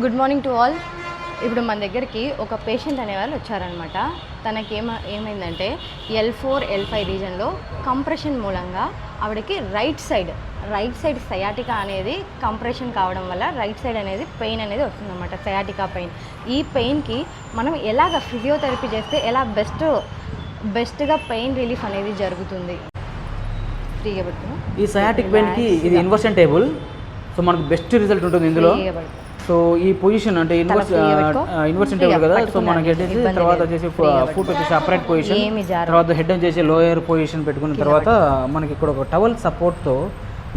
Good morning to all. ఇప్పుడు మన దగ్గరికి ఒక పేషెంట్ అనేవాళ్ళు వచ్చారనమాట తనకి ఏమ ఏమైందంటే ఎల్ ఫోర్ ఎల్ ఫైవ్ రీజన్లో కంప్రెషన్ మూలంగా ఆవిడకి right side right side sciatica అనేది కంప్రెషన్ కావడం వల్ల రైట్ సైడ్ అనేది పెయిన్ అనేది వస్తుందన్నమాట సయాటికా పెయిన్. ఈ పెయిన్కి మనం ఎలాగ ఫిజియోథెరపీ చేస్తే ఎలా బెస్ట్ బెస్ట్గా పెయిన్ రిలీఫ్ అనేది జరుగుతుంది? ఈ సయాటిక్ పెయిన్కి ఇది ఇన్వర్షన్ టేబుల్. సో మనకు బెస్ట్ రిజల్ట్ ఉంటుంది ఇందులో. సో ఈ పొజిషన్ అంటే ఇన్వర్స్ ఫ్రీగా టేబుల్ కదా? సో. మనకి ఇబ్బంది తర్వాత. వచ్చేసి ఫుట్ వచ్చేసి అప్రైట్ పొజిషన్ తర్వాత హెడ్ వచ్చేసి లోయర్ పొజిషన్ పెట్టుకున్న తర్వాత మనకి ఇక్కడ ఒక టవల్ సపోర్ట్తో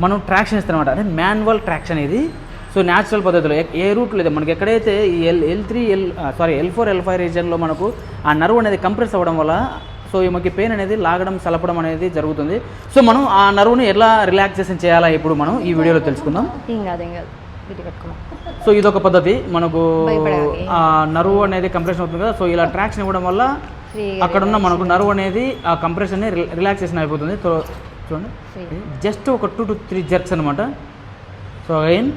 మనం ట్రాక్షన్ ఇస్తాం అనమాట అంటే మాన్యువల్ ట్రాక్షన్ ఇది. సో న్యాచురల్ పద్ధతిలో ఏ రూట్ లేదు. మనకి ఎక్కడైతే ఈ L L three L sorry L four L five రీజన్లో మనకు ఆ నర్వ్ అనేది కంప్రెస్ అవ్వడం వల్ల సో ఈమెకి పెయిన్ అనేది లాగడం సలపడం అనేది జరుగుతుంది. సో మనం ఆ నర్వ్ని ఎలా రిలాక్సేషన్ చేయాలా ఇప్పుడు మనం ఈ వీడియోలో తెలుసుకుందాం ఏం కాదు. ఏం కాదు ఇది కట్టుకున్నాం సో ఇదొక పద్ధతి. మనకు నరువు అనేది కంప్రెషన్ అవుతుంది కదా సో ఇలా ట్రాక్షన్ ఇవ్వడం వల్ల ఫ్రీగా అక్కడ ఉన్న మనకు నరువు అనేది ఆ కంప్రెషన్ రిలాక్సేషన్ అయిపోతుంది. సో చూడండి. జస్ట్ ఒక టూ టు త్రీ జర్క్స్ అనమాట సో అగైన్.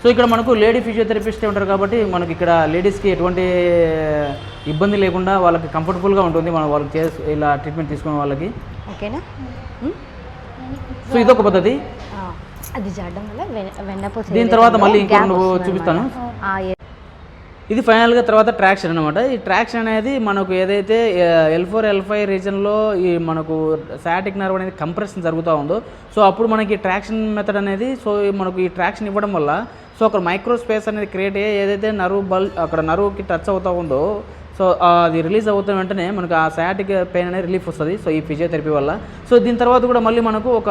సో ఇక్కడ మనకు లేడీ ఫిజియోథెరపిస్ట్ ఉంటారు కాబట్టి మనకి ఇక్కడ లేడీస్కి ఎటువంటి ఇబ్బంది లేకుండా వాళ్ళకి కంఫర్టబుల్గా ఉంటుంది. మనం వాళ్ళకి చేసి ఇలా ట్రీట్మెంట్ తీసుకునే వాళ్ళకి. ఓకేనా? సో ఇదొక పద్ధతి. అది జాడడం వల్ల వెన్న- వెన్నపూస దీని తర్వాత మళ్ళీ ఇంకో. చూపిస్తాను. ఇది ఫైనల్గా తర్వాత ట్రాక్షన్ అనమాట ఈ ట్రాక్షన్ అనేది మనకు ఏదైతే ఎల్ ఫోర్ ఎల్ ఫైవ్ రీజన్లో ఈ మనకు సాటిక్ నర్వ్ అనేది కంప్రెషన్ జరుగుతూ ఉందో సో అప్పుడు మనకి ట్రాక్షన్ మెథడ్ అనేది సో మనకు ఈ ట్రాక్షన్ ఇవ్వడం వల్ల సో అక్కడ మైక్రో స్పేస్ అనేది క్రియేట్ అయ్యి ఏదైతే నరువు బల్ అక్కడ నరువుకి టచ్ అవుతూ ఉందో సో అది రిలీజ్ అవుతున్న వెంటనే మనకు ఆ సయాటిక్ పెయిన్ అనేది రిలీఫ్ వస్తుంది. సో ఈ ఫిజియోథెరపీ వల్ల. సో దీని తర్వాత కూడా మళ్ళీ మనకు ఒక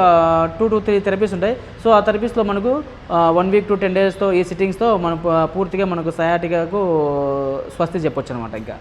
టూ టు త్రీ థెరపీస్ ఉంటాయి. సో ఆ థెరపీస్లో మనకు వన్ వీక్ టు టెన్ డేస్తో ఈ సిట్టింగ్స్తో మనం పూర్తిగా మనకు సయాటికాకు స్వస్తి చెప్పొచ్చు అనమాట ఇంకా.